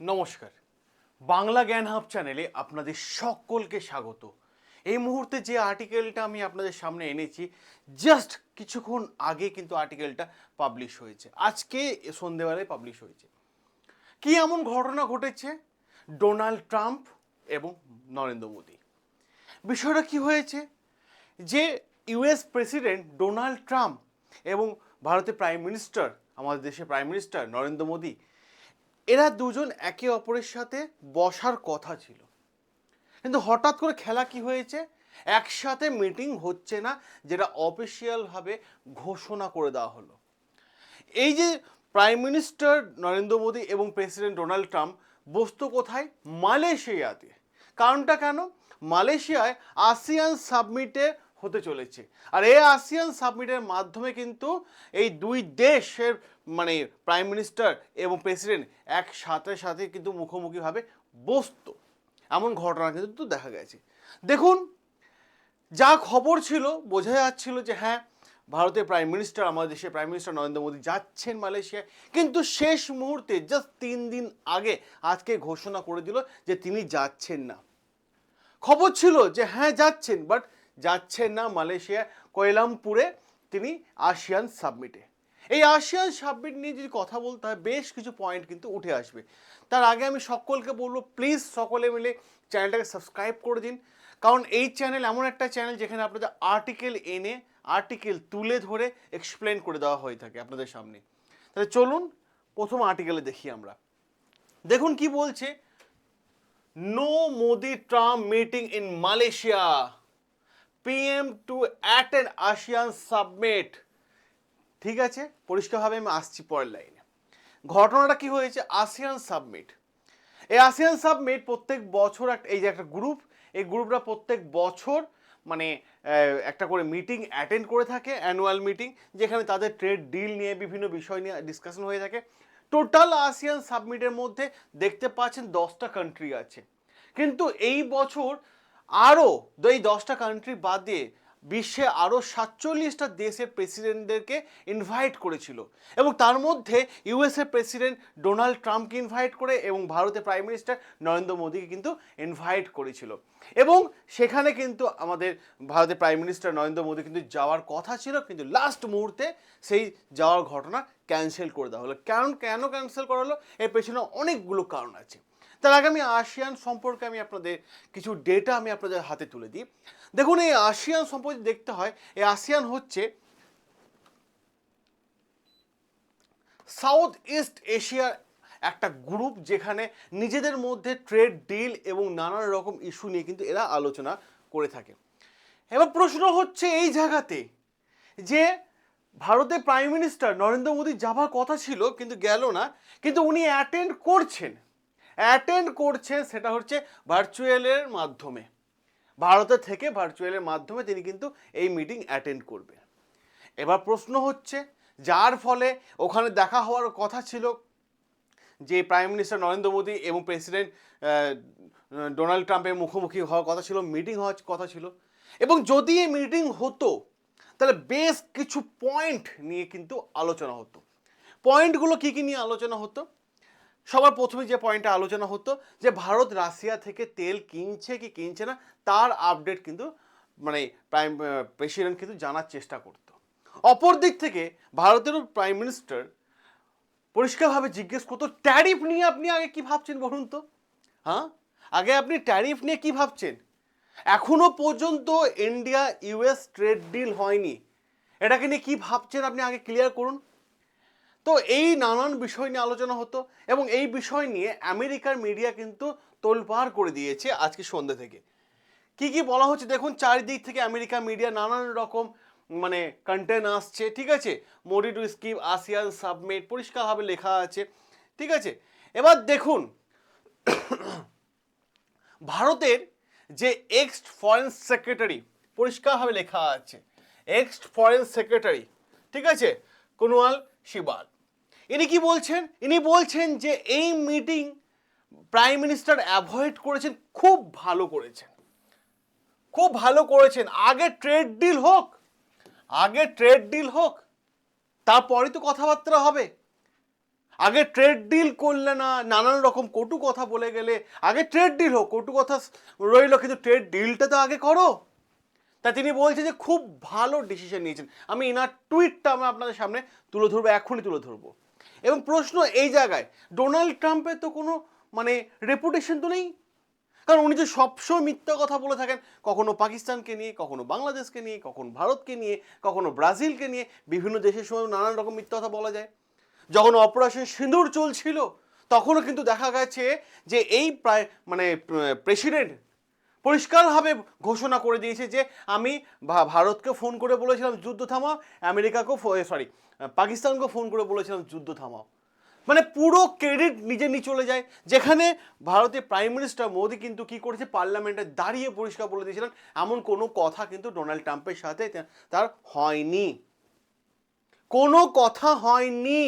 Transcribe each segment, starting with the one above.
নমস্কার। বাংলা জ্ঞান হাব চ্যানেলে আপনাদের সকলকে স্বাগত। এই মুহূর্তে যে আর্টিকেলটা আমি আপনাদের সামনে এনেছি, জাস্ট কিছুক্ষণ আগে কিন্তু আর্টিকেলটা পাবলিশ হয়েছে। আজকে সন্ধেবেলায় পাবলিশ হয়েছে। কি এমন ঘটনা ঘটেছে? ডোনাল্ড ট্রাম্প এবং নরেন্দ্র মোদী। বিষয়টা কি হয়েছে? যে ইউএস প্রেসিডেন্ট ডোনাল্ড ট্রাম্প এবং ভারতের প্রাইম মিনিস্টার, আমাদের দেশের প্রাইম মিনিস্টার নরেন্দ্র মোদী এরা দুজন একে অপরের সাথে বসার কথা ছিল। কিন্তু হঠাৎ করে খেলা কি হয়েছে? একসাথে মিটিং হচ্ছে না, যেটা অফিসিয়ালভাবে ঘোষণা করে দেওয়া হলো। এই যে প্রাইম মিনিস্টার নরেন্দ্র মোদী এবং প্রেসিডেন্ট ডোনাল্ড ট্রাম্প বস্তু কোথায়? মালয়েশিয়াতে। কারণটা কেন? মালয়েশিয়ায় আসিয়ান সাবমিটে হতে চলেছে। আর এই আসিয়ান সাবমিটের মাধ্যমে কিন্তু এই দুই দেশের মানে প্রাইম মিনিস্টার এবং প্রেসিডেন্ট এক সাথে সাথে কিন্তু মুখোমুখিভাবে বসত। এমন ঘটনা কিন্তু দেখা গেছে। দেখুন, যা খবর ছিল, বোঝা যাচ্ছিল যে হ্যাঁ ভারতের প্রাইম মিনিস্টার আমাদের দেশের প্রাইম মিনিস্টার নরেন্দ্র মোদী যাচ্ছেন মালয়েশিয়ায়। কিন্তু শেষ মুহূর্তে জাস্ট তিন দিন আগে আজকে ঘোষণা করে দিল যে তিনি যাচ্ছেন না। খবর ছিল যে হ্যাঁ যাচ্ছেন বাট যাচ্ছেন না মালয়েশিয়া, কোয়েলামপুরে তিনি আসিয়ান সাবমিটে। এই আসিয়ান সাবমিট নিয়ে যদি কথা বলতে হয়, বেশ কিছু পয়েন্ট কিন্তু উঠে আসবে। তার আগে আমি সকলকে বলব প্লিজ সকলে মিলে চ্যানেলটাকে সাবস্ক্রাইব করে দিন। কারণ এই চ্যানেল এমন একটা চ্যানেল যেখানে আপনাদের আর্টিকেল এনে আর্টিকেল তুলে ধরে এক্সপ্লেন করে দেওয়া হয়ে থাকে আপনাদের সামনে। তাহলে চলুন, প্রথম আর্টিকেলে দেখি আমরা। দেখুন কি বলছে no Modi Trump meeting in Malaysia PM to at attend ASEAN summit ঠিক আছে? পরিষ্কারভাবে আমি আসছি পরের লাইনে। ঘটনাটা কি হয়েছে? আসিয়ান সাবমিট এই আসিয়ান সাবমিট প্রত্যেক বছর একটা এই যে একটা গ্রুপ এই গ্রুপটা প্রত্যেক বছর মানে একটা করে মিটিং অ্যাটেন্ড করে থাকে অ্যানুয়াল মিটিং যেখানে তাদের ট্রেড ডিল নিয়ে বিভিন্ন বিষয় নিয়ে ডিসকাশন হয়ে থাকে। টোটাল আসিয়ান সাবমিটের মধ্যে দেখতে পাচ্ছেন দশটা কান্ট্রি আছে। কিন্তু এই বছর আরও এই দশটা কান্ট্রি বাদ দিয়ে বিশ্বে আরও সাতচল্লিশটা দেশের প্রেসিডেন্টদেরকে ইনভাইট করেছিল। এবং তার মধ্যে ইউএসএ প্রেসিডেন্ট ডোনাল্ড ট্রাম্পকে ইনভাইট করে এবং ভারতের প্রাইম মিনিস্টার নরেন্দ্র মোদীকে কিন্তু ইনভাইট করেছিল। এবং সেখানে কিন্তু আমাদের ভারতের প্রাইম মিনিস্টার নরেন্দ্র মোদী কিন্তু যাওয়ার কথা ছিল, কিন্তু লাস্ট মুহূর্তে সেই যাওয়ার ঘটনা ক্যান্সেল করে দেওয়া হলো। কারণ কেন ক্যান্সেল করা হলো? এর পেছনে অনেকগুলো কারণ আছে। তার আগে আমি আসিয়ান সম্পর্কে আমি আপনাদের কিছু ডেটা আমি আপনাদের হাতে তুলে দিই। দেখুন, এই আসিয়ান সম্পর্কে দেখতে হয়, এই আসিয়ান হচ্ছে সাউথ ইস্ট এশিয়ার একটা গ্রুপ যেখানে নিজেদের মধ্যে ট্রেড ডিল এবং নানান রকম ইস্যু নিয়ে কিন্তু এরা আলোচনা করে থাকে। এবার প্রশ্ন হচ্ছে এই জায়গাতে যে ভারতের প্রাইম মিনিস্টার নরেন্দ্র মোদী যাবার কথা ছিল, কিন্তু গেল না, কিন্তু উনি অ্যাটেন্ড করছেন। অ্যাটেন্ড করছেন সেটা হচ্ছে ভার্চুয়ালের মাধ্যমে। ভারতে থেকে ভার্চুয়ালের মাধ্যমে তিনি কিন্তু এই মিটিং অ্যাটেন্ড করবেন। এবার প্রশ্ন হচ্ছে, যার ফলে ওখানে দেখা হওয়ার কথা ছিল যে প্রাইম মিনিস্টার নরেন্দ্র মোদী এবং প্রেসিডেন্ট ডোনাল্ড ট্রাম্পের মুখোমুখি হওয়ার কথা ছিল মিটিং হওয়ার কথা ছিল। এবং যদি এই মিটিং হতো, তাহলে বেশ কিছু পয়েন্ট নিয়ে কিন্তু আলোচনা হতো। পয়েন্টগুলো কী কী নিয়ে আলোচনা হতো? সবার প্রথমে যে পয়েন্টটা আলোচনা হতো যে ভারত রাশিয়া থেকে তেল কিনছে কি কিনছে না, তার আপডেট কিন্তু মানে প্রাইম প্রেসিডেন্ট কিন্তু জানার চেষ্টা করতো। অপর দিক থেকে ভারতেরও প্রাইম মিনিস্টার পরিষ্কারভাবে জিজ্ঞেস করতো ট্যারিফ নিয়ে আপনি আগে কি ভাবছেন বলুন তো? হ্যাঁ? আগে আপনি ট্যারিফ নিয়ে কি ভাবছেন? এখনও পর্যন্ত ইন্ডিয়া ইউএস ট্রেড ডিল হয়নি। এটাকে নিয়ে কি ভাবছেন আপনি আগে ক্লিয়ার করুন। তো এই নানান বিষয় নিয়ে আলোচনা হতো এবং এই বিষয় নিয়ে আমেরিকার মিডিয়া কিন্তু তোলপাড় করে দিয়েছে আজকে সন্ধ্যে থেকে। কি কি বলা হচ্ছে দেখুন, চারিদিক থেকে আমেরিকা মিডিয়া নানান রকম মানে কন্টেন্ট আসছে, ঠিক আছে? Modi to skip ASEAN summit পরিষ্কারভাবে লেখা আছে, ঠিক আছে? এবার দেখুন, ভারতের যে এক্স ফরেন সেক্রেটারি পরিষ্কারভাবে লেখা আছে এক্স ফরেন সেক্রেটারি ঠিক আছে? কুনওয়াল শিবাল। ইনি কি বলছেন? ইনি বলছেন যে এই মিটিং প্রাইম মিনিস্টার অ্যাভয়েড করেছেন, খুব ভালো করেছেন। খুব ভালো করেছেন। আগে ট্রেড ডিল হোক, আগে ট্রেড ডিল হোক তারপরে তো কথাবার্তা হবে। আগে ট্রেড ডিল করলে না নানান রকম কটু কথা বলে গেলে, আগে ট্রেড ডিল হোক, কটু কথা রইল, কিন্তু ট্রেড ডিলটা তো আগে করো। তা তিনি বলছেন যে খুব ভালো ডিসিশন নিয়েছেন। আমি এনার টুইটটা আমি আপনাদের সামনে তুলে ধরবো, এখনই তুলে ধরবো। এবং প্রশ্ন এই জায়গায় ডোনাল্ড ট্রাম্পের তো কোনো মানে রেপুটেশন তো নেই। কারণ উনি যে সবসময় মিথ্যা কথা বলে থাকেন, কখনো পাকিস্তানকে নিয়ে, কখনো বাংলাদেশকে নিয়ে, কখনো ভারতকে নিয়ে, কখনো ব্রাজিলকে নিয়ে, বিভিন্ন দেশের সময় নানান রকম মিথ্যা কথা বলা যায়। যখন অপারেশন সিঁদুর চলছিল, তখনও কিন্তু দেখা গেছে যে এই প্রায় মানে প্রেসিডেন্ট পরিষ্কারভাবে ঘোষণা করে দিয়েছে যে আমি ভারতকে ফোন করে বলেছিলাম, যুদ্ধ থামাও। আমেরিকাকেও সরি পাকিস্তানকেও ফোন করে বলেছিলাম, যুদ্ধ থামাও। মানে পুরো ক্রেডিট নিজে নিয়ে চলে যায়। যেখানে ভারতের প্রাইম মিনিস্টার মোদি কিন্তু কি করেছে? পার্লামেন্টে দাঁড়িয়ে পরিষ্কার বলে দিয়েছিলেন। এমন কোনো কথা কিন্তু ডোনাল্ড ট্রাম্পের সাথে তার হয়নি। কোনো কথা হয়নি।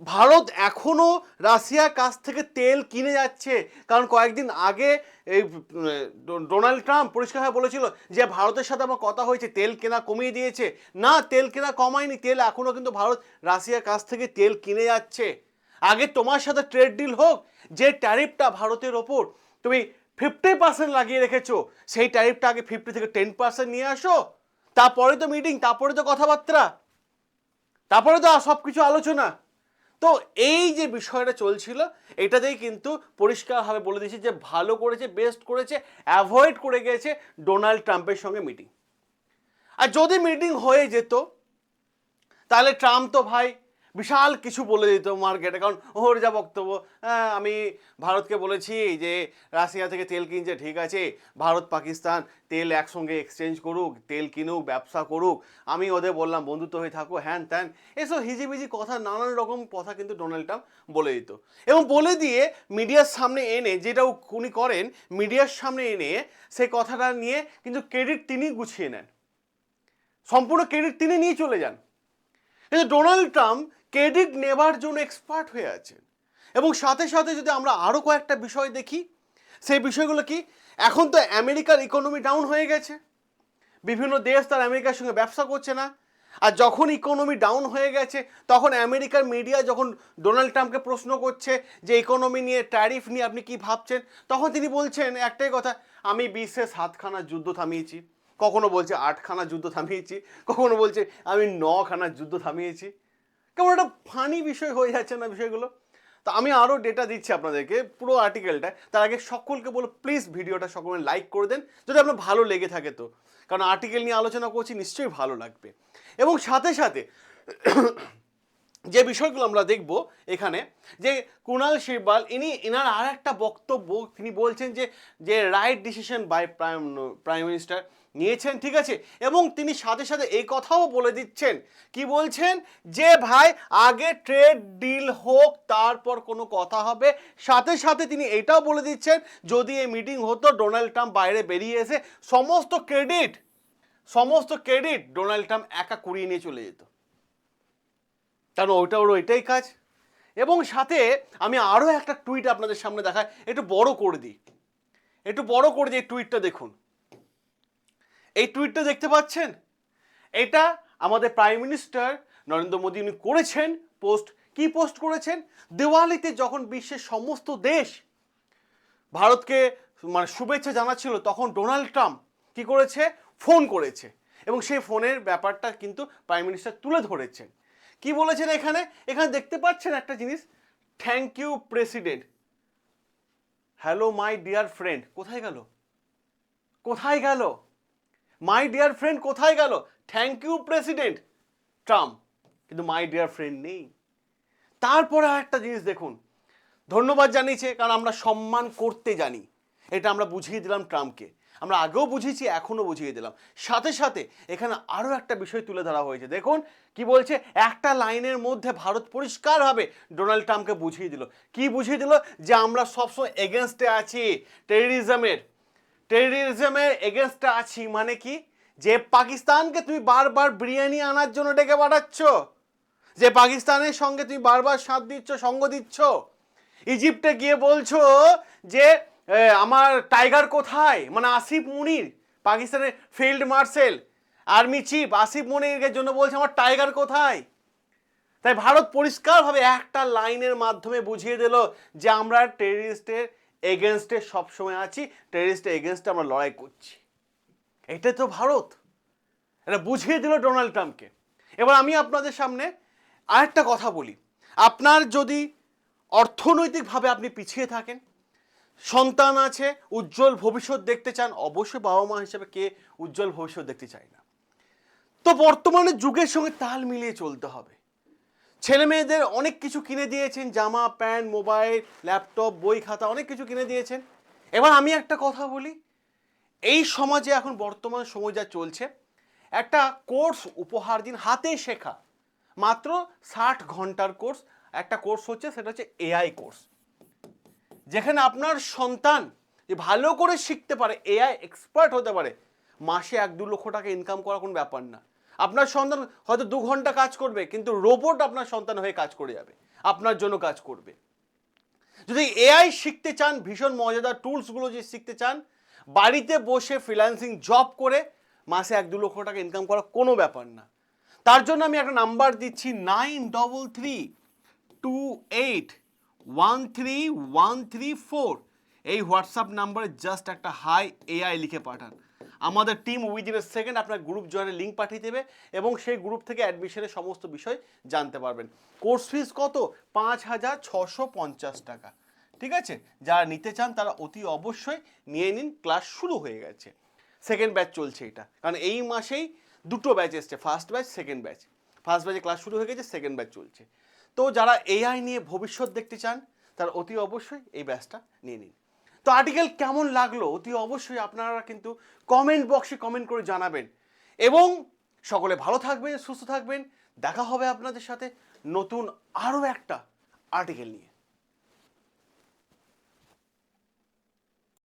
ভারত এখনও রাশিয়ার কাছ থেকে তেল কিনে যাচ্ছে। কারণ কয়েকদিন আগে এই ডোনাল্ড ট্রাম্প পরিষ্কারভাবে বলেছিল যে, ভারতের সাথে আমার কথা হয়েছে, তেল কেনা কমিয়ে দিয়েছে। না, তেল কেনা কমায়নি, তেল এখনও কিন্তু ভারত রাশিয়ার কাছ থেকে তেল কিনে যাচ্ছে। আগে তোমার সাথে ট্রেড ডিল হোক, যে ট্যারিফটা ভারতের ওপর তুমি ফিফটি পার্সেন্ট লাগিয়ে রেখেছো, সেই ট্যারিফটা আগে ফিফটি থেকে টেন পার্সেন্ট নিয়ে আসো। তারপরে তো মিটিং তারপরে তো কথাবার্তা। তারপরে তো সব কিছু আলোচনা। তো এই যে বিষয়টা চলছিল, এটাতেই কিন্তু পরিষ্কারভাবে বলে দিয়েছে যে ভালো করেছে বেস্ট করেছে অ্যাভয়েড করে গেছে ডোনাল্ড ট্রাম্পের সঙ্গে মিটিং আর যদি মিটিং হয়ে যেত, তাহলে ট্রাম্প তো ভাই বিশাল কিছু বলে দিত মার্কেটে কারণ ওর যা বক্তব্য হ্যাঁ, আমি ভারতকে বলেছি যে রাশিয়া থেকে তেল কিনছে ঠিক আছে ভারত পাকিস্তান তেল একসঙ্গে এক্সচেঞ্জ করুক তেল কিনুক ব্যবসা করুক। আমি ওদের বললাম বন্ধুত্ব হয়ে থাকো হ্যান ত্যান। এসব হিজিবিজি কথা নানান রকম কথা কিন্তু ডোনাল্ড ট্রাম্প বলে দিত। এবং বলে দিয়ে মিডিয়ার সামনে এনে যেটা উনি করেন মিডিয়ার সামনে এনে সেই কথাটা নিয়ে কিন্তু ক্রেডিট তিনি গুছিয়ে নেন। সম্পূর্ণ ক্রেডিট তিনি নিয়ে চলে যান। কিন্তু ডোনাল্ড ট্রাম্প ক্রেডিট নেবার জন্য এক্সপার্ট হয়ে আছেন। এবং সাথে সাথে যদি আমরা আরও কয়েকটা বিষয় দেখি, সেই বিষয়গুলো কি, এখন তো আমেরিকার ইকোনমি ডাউন হয়ে গেছে। বিভিন্ন দেশ তার আমেরিকার সঙ্গে ব্যবসা করছে না। আর যখন ইকোনমি ডাউন হয়ে গেছে, তখন আমেরিকার মিডিয়া যখন ডোনাল্ড ট্রাম্পকে প্রশ্ন করছে যে ইকোনমি নিয়ে ট্যারিফ নিয়ে আপনি কি ভাবছেন, তখন তিনি বলছেন একটাই কথা, আমি বিশ্বে সাতখানা যুদ্ধ থামিয়েছি। কখনো বলছে আটখানা যুদ্ধ থামিয়েছি, কখনো বলছে আমি নখানা যুদ্ধ থামিয়েছি। কেমন একটা ফানি বিষয় হয়ে যাচ্ছে না বিষয়গুলো? তো আমি আরও ডেটা দিচ্ছি আপনাদেরকে, পুরো আর্টিকেলটা তার আগে সকলকে বলো প্লিজ ভিডিওটা সকলে লাইক করে দেন, যদি আপনার ভালো লেগে থাকে তো। কারণ আর্টিকেল নিয়ে আলোচনা করছি, নিশ্চয়ই ভালো লাগবে। এবং সাথে সাথে যে বিষয়গুলো আমরা দেখব এখানে, যে কুণাল শিরবাল, ইনি এনার আর একটা বক্তব্য, তিনি বলছেন যে যে right decision by prime prime minister নিয়েছেন, ঠিক আছে? এবং তিনি সাথে সাথে এই কথাও বলে দিচ্ছেন। কি বলছেন? যে ভাই, আগে ট্রেড ডিল হোক, তারপর কোনো কথা হবে। সাথে সাথে তিনি এটাও বলে দিচ্ছেন, যদি এই মিটিং হতো ডোনাল্ড ট্রাম্প বাইরে বেরিয়ে এসে সমস্ত ক্রেডিট সমস্ত ক্রেডিট ডোনাল্ড ট্রাম্প একা কুড়িয়ে নিয়ে চলে যেত। কারণ ওইটা ওর ওইটাই কাজ। এবং সাথে আমি আরও একটা টুইট আপনাদের সামনে দেখাই, একটু বড় করে দিই। একটু বড় করে দিই টুইটটা দেখুন। এই টুইটটা দেখতে পাচ্ছেন? এটা আমাদের প্রাইম মিনিস্টার নরেন্দ্র মোদী উনি করেছেন পোস্ট। কি পোস্ট করেছেন? দেওয়ালিতে যখন বিশ্বের সমস্ত দেশ ভারতকে মানে শুভেচ্ছা জানাচ্ছিল, তখন ডোনাল্ড ট্রাম্প কি করেছে? ফোন করেছে। এবং সেই ফোনের ব্যাপারটা কিন্তু প্রাইম মিনিস্টার তুলে ধরেছেন। কি বলেছেন এখানে? এখানে দেখতে পাচ্ছেন একটা জিনিস। Thank you president hello my dear friend কোথায় গেল? কোথায় গেল? মাই ডিয়ার ফ্রেন্ড কোথায় গেল? থ্যাংক ইউ প্রেসিডেন্ট ট্রাম্প কিন্তু মাই ডিয়ার ফ্রেন্ড নেই। তারপরে একটা জিনিস দেখুন। ধন্যবাদ জানিয়েছে, কারণ আমরা সম্মান করতে জানি। এটা আমরা বুঝিয়ে দিলাম ট্রাম্পকে আমরা আগেও বুঝিয়েছি, এখনও বুঝিয়ে দিলাম। সাথে সাথে এখানে আরও একটা বিষয় তুলে ধরা হয়েছে। দেখুন, কি বলছে? একটা লাইনের মধ্যে ভারত পরিষ্কারভাবে ডোনাল্ড ট্রাম্পকে বুঝিয়ে দিল। কি বুঝিয়ে দিল? যে আমরা সবসময় এগেনস্টে আছি টেররিজমের টেররিজমের এগেনস্টে আছি মানে কি? যে পাকিস্তানকে তুমি বারবার বিরিয়ানি আনার জন্য ডেকে পাঠাচ্ছ। যে পাকিস্তানের সঙ্গে তুমি বারবার সাথ দিচ্ছ, সঙ্গ দিচ্ছ। ইজিপ্টে গিয়ে বলছো যে আমার টাইগার কোথায়? মানে আসিফ মুনির, পাকিস্তানের field marshal army chief Asif মুনিরের জন্য বলছে, আমার টাইগার কোথায়? তাই ভারত পরিষ্কারভাবে একটা লাইনের মাধ্যমে বুঝিয়ে দিল যে আমরা টেররিস্টের এগেনস্টে সবসময় আছি টেররিস্টের এগেনস্টে আমরা লড়াই করছি। এটা তো ভারত। এটা বুঝিয়ে দিল ডোনাল্ড ট্রাম্পকে। এবার আমি আপনাদের সামনে আরেকটা কথা বলি। আপনার যদি অর্থনৈতিকভাবে আপনি পিছিয়ে থাকেন, সন্তান আছে, উজ্জ্বল ভবিষ্যৎ দেখতে চান, অবশ্যই বাবা মা হিসেবে কে উজ্জ্বল ভবিষ্যৎ দেখতে চায় না। তো বর্তমানে যুগের সঙ্গে তাল মিলিয়ে চলতে হবে। ছেলে মেয়েদের অনেক কিছু কিনে দিয়েছেন, জামা, প্যান্ট, মোবাইল, ল্যাপটপ, বই খাতা, অনেক কিছু কিনে দিয়েছেন। এবার আমি একটা কথা বলি, এই সমাজে এখন বর্তমান সময় যা চলছে, একটা কোর্স উপহার দিন হাতে শেখা, মাত্র ষাট ঘণ্টার কোর্স, একটা কোর্স হচ্ছে সেটা হচ্ছে এআই কোর্স। যেখানে আপনার সন্তান যে ভালো করে শিখতে পারে, এআই এক্সপার্ট হতে পারে, মাসে এক দু লক্ষ টাকা ইনকাম করা কোনো ব্যাপার না। আপনার সন্তান হয়তো দু ঘণ্টা কাজ করবে, কিন্তু রোবট আপনার সন্তান হয়ে কাজ করে যাবে, আপনার জন্য কাজ করবে। যদি এআই শিখতে চান, ভীষণ মজাদার টুলসগুলো যে শিখতে চান, বাড়িতে বসে ফ্রিল্যান্সিং জব করে মাসে এক দু লক্ষ টাকা ইনকাম করা কোনো ব্যাপার না। তার জন্য আমি একটা নাম্বার দিচ্ছি nine double three two eight one three one three four এই হোয়াটসঅ্যাপ নাম্বারে জাস্ট একটা হাই এআই লিখে পাঠান। আমাদের টিম উইদিন এ সেকেন্ড আপনার গ্রুপ জয়েনের লিঙ্ক পাঠিয়ে দেবে এবং সেই গ্রুপ থেকে অ্যাডমিশনের সমস্ত বিষয় জানতে পারবেন। কোর্স ফিস কত? পাঁচ হাজার ছশো পঞ্চাশ টাকা। ঠিক আছে? যারা নিতে চান তারা অতি অবশ্যই নিয়ে নিন ক্লাস শুরু হয়ে গেছে। সেকেন্ড ব্যাচ চলছে এটা। কারণ এই মাসেই দুটো ব্যাচ এসছে first batch second batch first ব্যাচে ক্লাস শুরু হয়ে গেছে সেকেন্ড ব্যাচ চলছে। তো যারা এআই নিয়ে ভবিষ্যৎ দেখতে চান, তারা অতি অবশ্যই এই ব্যাচটা নিয়ে নিন। তো আর্টিকেল কেমন লাগল অতি অবশ্যই আপনারা কিন্তু কমেন্ট বক্সে কমেন্ট করে জানাবেন। এবং সকলে ভালো থাকবেন, সুস্থ থাকবেন। দেখা হবে আপনাদের সাথে নতুন আরও একটা আর্টিকেল নিয়ে।